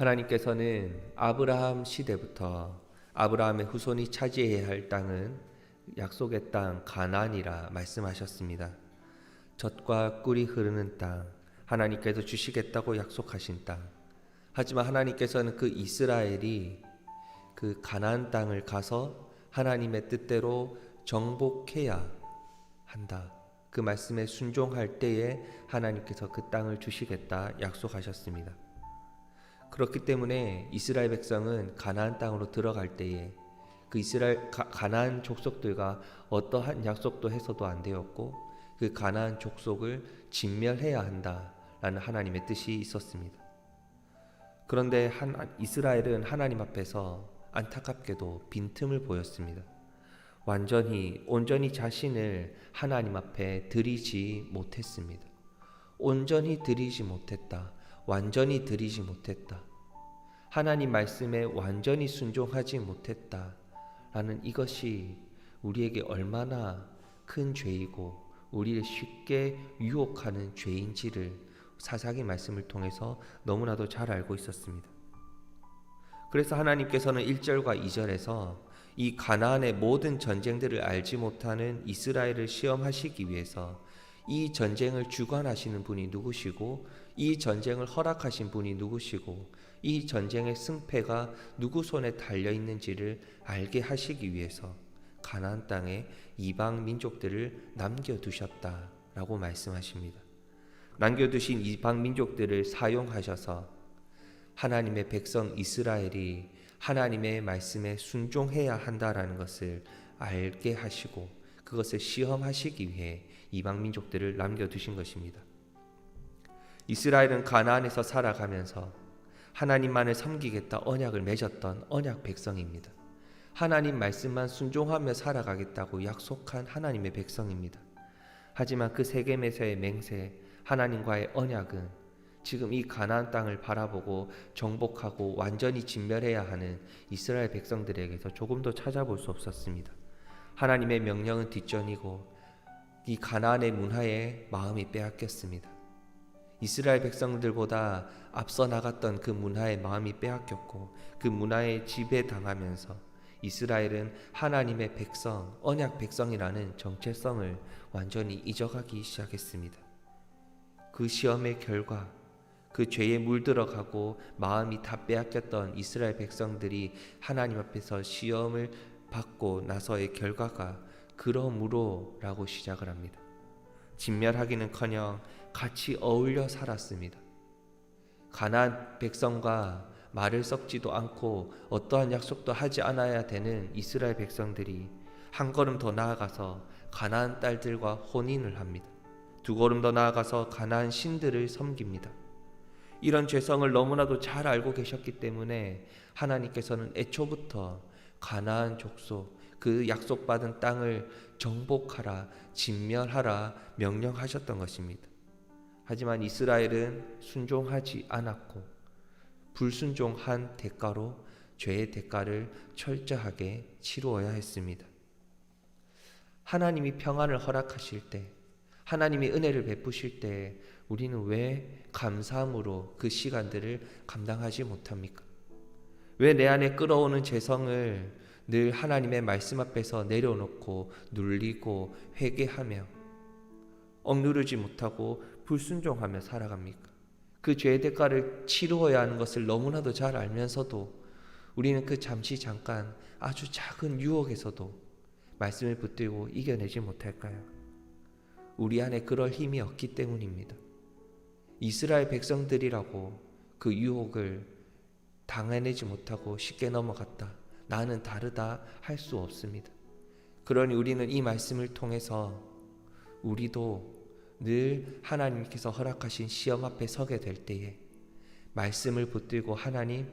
하나님께서는 아브라함 시대부터 아브라함의 후손이 차지해야 할 땅은 약속의 땅 가나안이라 말씀하셨습니다. 젖과 꿀이 흐르는 땅, 하나님께서 주시겠다고 약속하신 땅. 하지만 하나님께서는 그 이스라엘이 그 가나안 땅을 가서 하나님의 뜻대로 정복해야 한다. 그 말씀에 순종할 때에 하나님께서 그 땅을 주시겠다 약속하셨습니다. 그렇기 때문에 이스라엘 백성은 가나안 땅으로 들어갈 때에 그 이스라엘 가, 가나안 족속들과 어떠한 약속도 해서도 안 되었고 그 가나안 족속을 진멸해야 한다라는 하나님의 뜻이 있었습니다. 그런데 한, 이스라엘은 하나님 앞에서 안타깝게도 빈틈을 보였습니다. 완전히 온전히 자신을 하나님 앞에 드리지 못했습니다. 온전히 드리지 못했다. 완전히 드리지 못했다. 하나님 말씀에 완전히 순종하지 못했다. 라는 이것이 우리에게 얼마나 큰 죄이고 우리를 쉽게 유혹하는 죄인지를 사사기 말씀을 통해서 너무나도 잘 알고 있었습니다. 그래서 하나님께서는 1절과 2절에서 이 가나안의 모든 전쟁들을 알지 못하는 이스라엘을 시험하시기 위해서 이 전쟁을 주관하시는 분이 누구시고 이 전쟁을 허락하신 분이 누구시고 이 전쟁의 승패가 누구 손에 달려 있는지를 알게 하시기 위해서 가나안 땅에 이방 민족들을 남겨 두셨다라고 말씀하십니다. 남겨 두신 이방 민족들을 사용하셔서 하나님의 백성 이스라엘이 하나님의 말씀에 순종해야 한다라는 것을 알게 하시고 그것을 시험하시기 위해 이방 민족들을 남겨 두신 것입니다. 이스라엘은 가나안에서 살아가면서 하나님만을 섬기겠다 언약을 맺었던 언약 백성입니다. 하나님 말씀만 순종하며 살아가겠다고 약속한 하나님의 백성입니다. 하지만 그 세겜에서의 맹세, 하나님과의 언약은 지금 이 가나안 땅을 바라보고 정복하고 완전히 진멸해야 하는 이스라엘 백성들에게서 조금도 찾아볼 수 없었습니다. 하나님의 명령은 뒷전이고 이 가나안의 문화에 마음이 빼앗겼습니다. 이스라엘 백성들보다 앞서 나갔던 그 문화의 마음이 빼앗겼고 그 문화에 지배당하면서 이스라엘은 하나님의 백성, 언약 백성이라는 정체성을 완전히 잊어가기 시작했습니다. 그 시험의 결과 그 죄에 물들어가고 마음이 다 빼앗겼던 이스라엘 백성들이 하나님 앞에서 시험을 받고 나서의 결과가 그러므로라고 시작을 합니다. 진멸하기는커녕 같이 어울려 살았습니다. 가난 백성과 말을 섞지도 않고 어떠한 약속도 하지 않아야 되는 이스라엘 백성들이 한 걸음 더 나아가서 가나안 딸들과 혼인을 합니다. 두 걸음 더 나아가서 가나안 신들을 섬깁니다. 이런 죄성을 너무나도 잘 알고 계셨기 때문에 하나님께서는 애초부터 가나안 족속 그 약속받은 땅을 정복하라 진멸하라 명령하셨던 것입니다. 하지만 이스라엘은 순종하지 않았고 불순종한 대가로 죄의 대가를 철저하게 치루어야 했습니다. 하나님이 평안을 허락하실 때, 하나님이 은혜를 베푸실 때 우리는 왜 감사함으로 그 시간들을 감당하지 못합니까? 왜 내 안에 끌어오는 죄성을 늘 하나님의 말씀 앞에서 내려놓고 눌리고 회개하며 억누르지 못하고 불순종하며 살아갑니까? 그 죄의 대가를 치루어야 하는 것을 너무나도 잘 알면서도 우리는 그 잠시 잠깐 아주 작은 유혹에서도 말씀을 붙들고 이겨내지 못할까요? 우리 안에 그럴 힘이 없기 때문입니다. 이스라엘 백성들이라고 그 유혹을 당해내지 못하고 쉽게 넘어갔다. 나는 다르다 할 수 없습니다. 그러니 우리는 이 말씀을 통해서 우리도 늘 하나님께서 허락하신 시험 앞에 서게 될 때에 말씀을 붙들고 하나님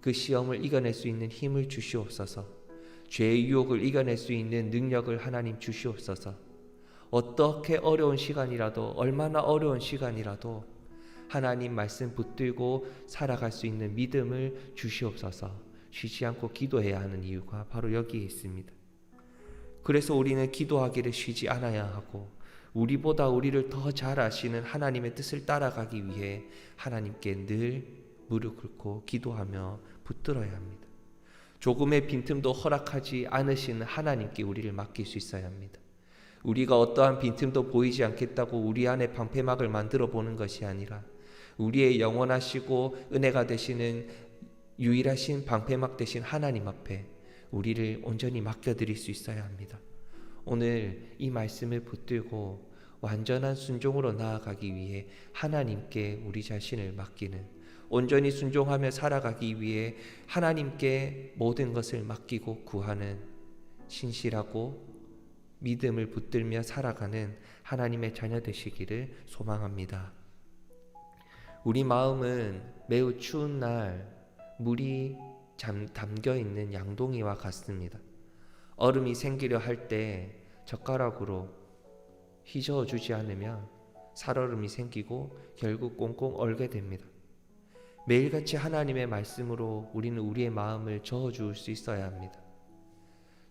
그 시험을 이겨낼 수 있는 힘을 주시옵소서. 죄의 유혹을 이겨낼 수 있는 능력을 하나님 주시옵소서. 어떻게 어려운 시간이라도 얼마나 어려운 시간이라도 하나님 말씀 붙들고 살아갈 수 있는 믿음을 주시옵소서. 쉬지 않고 기도해야 하는 이유가 바로 여기에 있습니다. 그래서 우리는 기도하기를 쉬지 않아야 하고 우리보다 우리를 더 잘 아시는 하나님의 뜻을 따라가기 위해 하나님께 늘 무릎 꿇고 기도하며 붙들어야 합니다. 조금의 빈틈도 허락하지 않으시는 하나님께 우리를 맡길 수 있어야 합니다. 우리가 어떠한 빈틈도 보이지 않겠다고 우리 안에 방패막을 만들어 보는 것이 아니라 우리의 영원하시고 은혜가 되시는 유일하신 방패막 되신 하나님 앞에 우리를 온전히 맡겨드릴 수 있어야 합니다. 오늘 이 말씀을 붙들고 완전한 순종으로 나아가기 위해 하나님께 우리 자신을 맡기는 온전히 순종하며 살아가기 위해 하나님께 모든 것을 맡기고 구하는 신실하고 믿음을 붙들며 살아가는 하나님의 자녀 되시기를 소망합니다. 우리 마음은 매우 추운 날 물이 잠, 담겨 있는 양동이와 같습니다. 얼음이 생기려 할 때 젓가락으로 휘저어 주지 않으면 살얼음이 생기고 결국 꽁꽁 얼게 됩니다. 매일같이 하나님의 말씀으로 우리는 우리의 마음을 저어 줄수 있어야 합니다.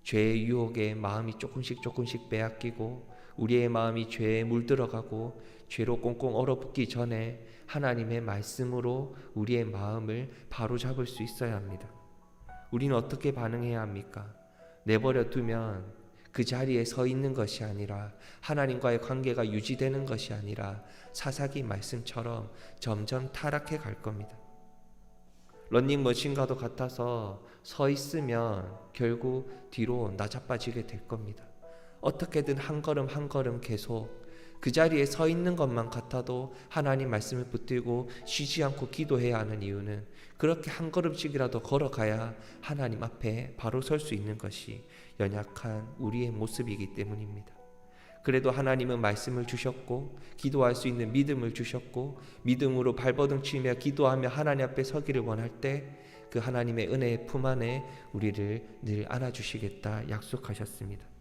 죄의 유혹에 마음이 조금씩 조금씩 빼앗기고 우리의 마음이 죄에 물들어가고 죄로 꽁꽁 얼어붙기 전에 하나님의 말씀으로 우리의 마음을 바로잡을 수 있어야 합니다. 우리는 어떻게 반응해야 합니까? 내버려 두면 그 자리에 서 있는 것이 아니라 하나님과의 관계가 유지되는 것이 아니라 사사기 말씀처럼 점점 타락해 갈 겁니다. 런닝머신과도 같아서 서 있으면 결국 뒤로 나자빠지게 될 겁니다. 어떻게든 한 걸음 한 걸음 계속 그 자리에 서 있는 것만 같아도 하나님 말씀을 붙들고 쉬지 않고 기도해야 하는 이유는 그렇게 한 걸음씩이라도 걸어가야 하나님 앞에 바로 설 수 있는 것이 연약한 우리의 모습이기 때문입니다. 그래도 하나님은 말씀을 주셨고 기도할 수 있는 믿음을 주셨고 믿음으로 발버둥 치며 기도하며 하나님 앞에 서기를 원할 때 그 하나님의 은혜의 품 안에 우리를 늘 안아 주시겠다 약속하셨습니다.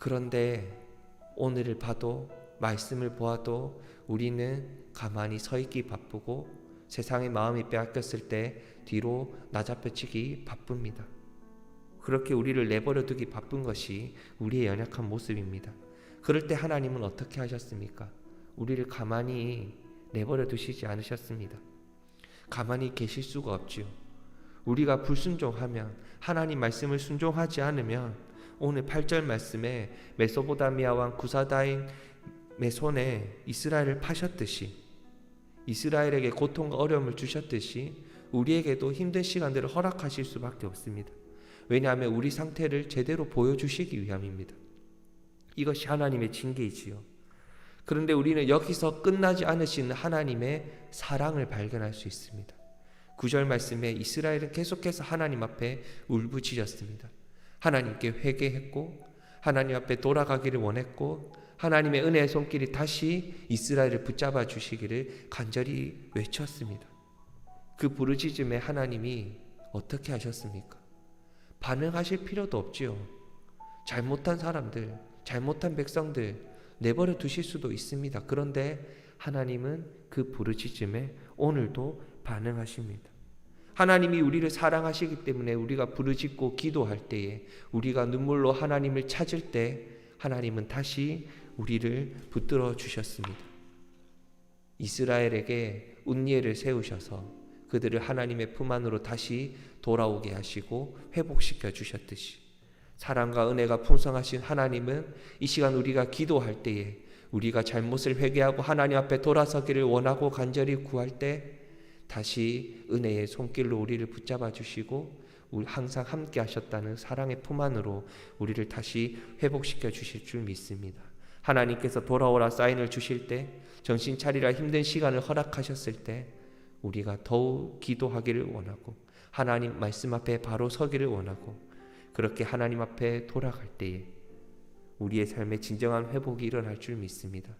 그런데 오늘을 봐도 말씀을 보아도 우리는 가만히 서 있기 바쁘고 세상의 마음이 빼앗겼을 때 뒤로 나잡혀치기 바쁩니다. 그렇게 우리를 내버려 두기 바쁜 것이 우리의 연약한 모습입니다. 그럴 때 하나님은 어떻게 하셨습니까? 우리를 가만히 내버려 두시지 않으셨습니다. 가만히 계실 수가 없지요. 우리가 불순종하면 하나님 말씀을 순종하지 않으면 오늘 8절 말씀에 메소보다미아 왕 구사다임의 손에 이스라엘을 파셨듯이 이스라엘에게 고통과 어려움을 주셨듯이 우리에게도 힘든 시간들을 허락하실 수밖에 없습니다. 왜냐하면 우리 상태를 제대로 보여주시기 위함입니다. 이것이 하나님의 징계이지요. 그런데 우리는 여기서 끝나지 않으시는 하나님의 사랑을 발견할 수 있습니다. 9절 말씀에 이스라엘은 계속해서 하나님 앞에 울부짖었습니다. 하나님께 회개했고 하나님 앞에 돌아가기를 원했고 하나님의 은혜의 손길이 다시 이스라엘을 붙잡아 주시기를 간절히 외쳤습니다. 그 부르짖음에 하나님이 어떻게 하셨습니까? 반응하실 필요도 없지요. 잘못한 사람들, 잘못한 백성들 내버려 두실 수도 있습니다. 그런데 하나님은 그 부르짖음에 오늘도 반응하십니다. 하나님이 우리를 사랑하시기 때문에 우리가 부르짖고 기도할 때에 우리가 눈물로 하나님을 찾을 때 하나님은 다시 우리를 붙들어 주셨습니다. 이스라엘에게 운니엘을 세우셔서 그들을 하나님의 품 안으로 다시 돌아오게 하시고 회복시켜 주셨듯이 사랑과 은혜가 풍성하신 하나님은 이 시간 우리가 기도할 때에 우리가 잘못을 회개하고 하나님 앞에 돌아서기를 원하고 간절히 구할 때 다시 은혜의 손길로 우리를 붙잡아 주시고 항상 함께 하셨다는 사랑의 품 안으로 우리를 다시 회복시켜 주실 줄 믿습니다. 하나님께서 돌아오라 사인을 주실 때 정신 차리라 힘든 시간을 허락하셨을 때 우리가 더욱 기도하기를 원하고 하나님 말씀 앞에 바로 서기를 원하고 그렇게 하나님 앞에 돌아갈 때에 우리의 삶에 진정한 회복이 일어날 줄 믿습니다.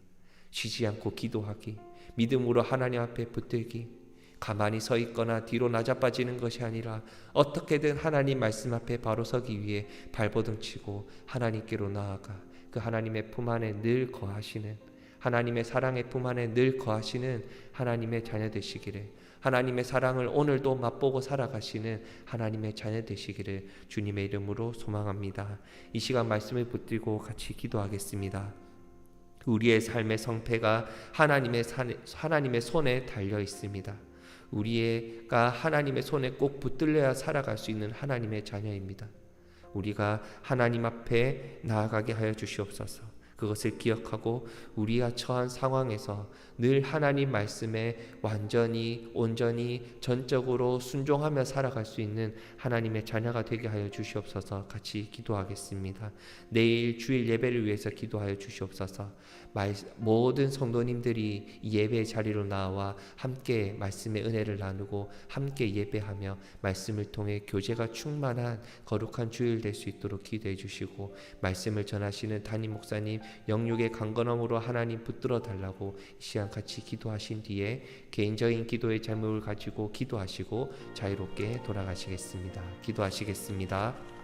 쉬지 않고 기도하기, 믿음으로 하나님 앞에 붙들기, 가만히 서 있거나 뒤로 나자빠지는 것이 아니라 어떻게든 하나님 말씀 앞에 바로 서기 위해 발버둥 치고 하나님께로 나아가 그 하나님의 품 안에 늘 거하시는 하나님의 사랑의 품 안에 늘 거하시는 하나님의 자녀 되시기를 하나님의 사랑을 오늘도 맛보고 살아가시는 하나님의 자녀 되시기를 주님의 이름으로 소망합니다. 이 시간 말씀을 붙들고 같이 기도하겠습니다. 우리의 삶의 성패가 하나님의 산- 하나님의 손에 달려 있습니다. 우리가 하나님의 손에 꼭 붙들려야 살아갈 수 있는 하나님의 자녀입니다. 우리가 하나님 앞에 나아가게 하여 주시옵소서. 그것을 기억하고 우리가 처한 상황에서 늘 하나님 말씀에 완전히 온전히 전적으로 순종하며 살아갈 수 있는 하나님의 자녀가 되게 하여 주시옵소서. 같이 기도하겠습니다. 내일 주일 예배를 위해서 기도하여 주시옵소서. 말- 모든 성도님들이 이 예배 자리로 나와 함께 말씀의 은혜를 나누고 함께 예배하며 말씀을 통해 교제가 충만한 거룩한 주일 될 수 있도록 기도해 주시고 말씀을 전하시는 담임 목사님 영육의 강건함으로 하나님 붙들어 달라고 이 시간 같이 기도하신 뒤에 개인적인 기도의 제목을 가지고 기도하시고 자유롭게 돌아가시겠습니다. 기도하시겠습니다.